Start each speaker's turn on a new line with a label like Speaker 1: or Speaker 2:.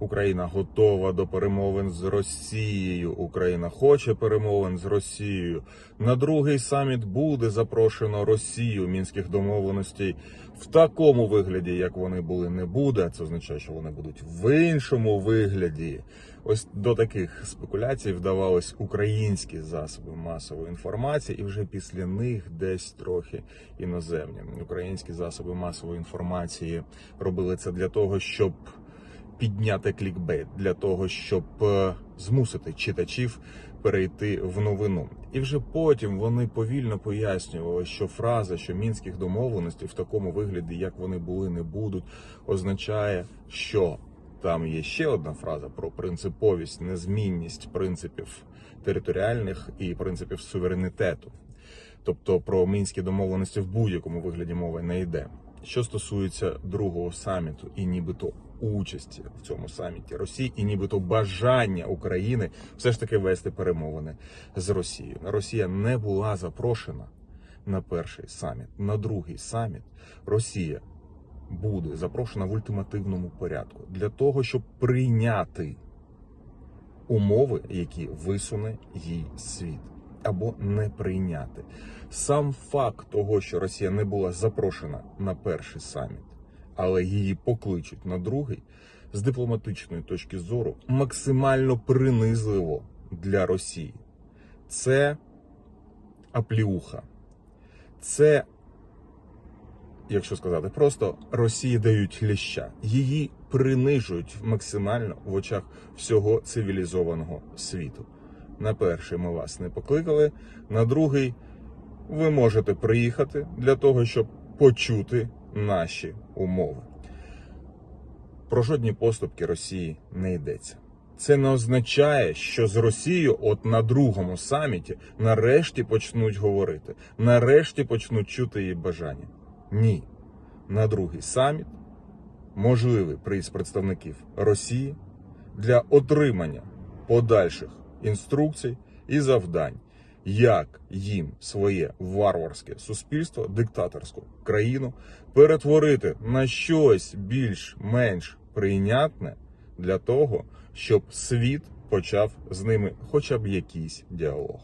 Speaker 1: Україна готова до перемовин з Росією. Україна хоче перемовин з Росією. На другий саміт буде запрошено Росію мінських домовленостей в такому вигляді, як вони були, не буде. Це означає, що вони будуть в іншому вигляді. Ось до таких спекуляцій вдавались українські засоби масової інформації, і вже після них десь трохи іноземні. Українські засоби масової інформації робили це для того, щоб підняти клікбейт, для того, щоб е, змусити читачів перейти в новину. І вже потім вони повільно пояснювали, що фраза, що мінських домовленостей в такому вигляді, як вони були, не будуть, означає, що там є ще одна фраза про принциповість, незмінність принципів територіальних і принципів суверенітету. Тобто про мінські домовленості в будь-якому вигляді мови не йде. Що стосується другого саміту і нібито участі в цьому саміті Росії, і нібито бажання України все ж таки вести перемовини з Росією. Росія не була запрошена на перший саміт, на другий саміт. Росія буде запрошена в ультимативному порядку для того, щоб прийняти умови, які висуне їй світ, або не прийняти. Сам факт того, що Росія не була запрошена на перший саміт, але її покличуть на другий, з дипломатичної точки зору максимально принизливо для Росії. Це апліуха. Це якщо сказати просто, Росії дають ліща. Її принижують максимально в очах всього цивілізованого світу. На перший ми вас не покликали, на другий ви можете приїхати для того, щоб почути наші умови. Про жодні поступки Росії не йдеться. Це не означає, що з Росією, от на другому саміті, нарешті почнуть говорити, нарешті почнуть чути її бажання. Ні. На другий саміт можливий приїзд представників Росії для отримання подальших інструкцій і завдань, як їм своє варварське суспільство, диктаторську країну перетворити на щось більш-менш прийнятне для того, щоб світ почав з ними хоча б якийсь діалог.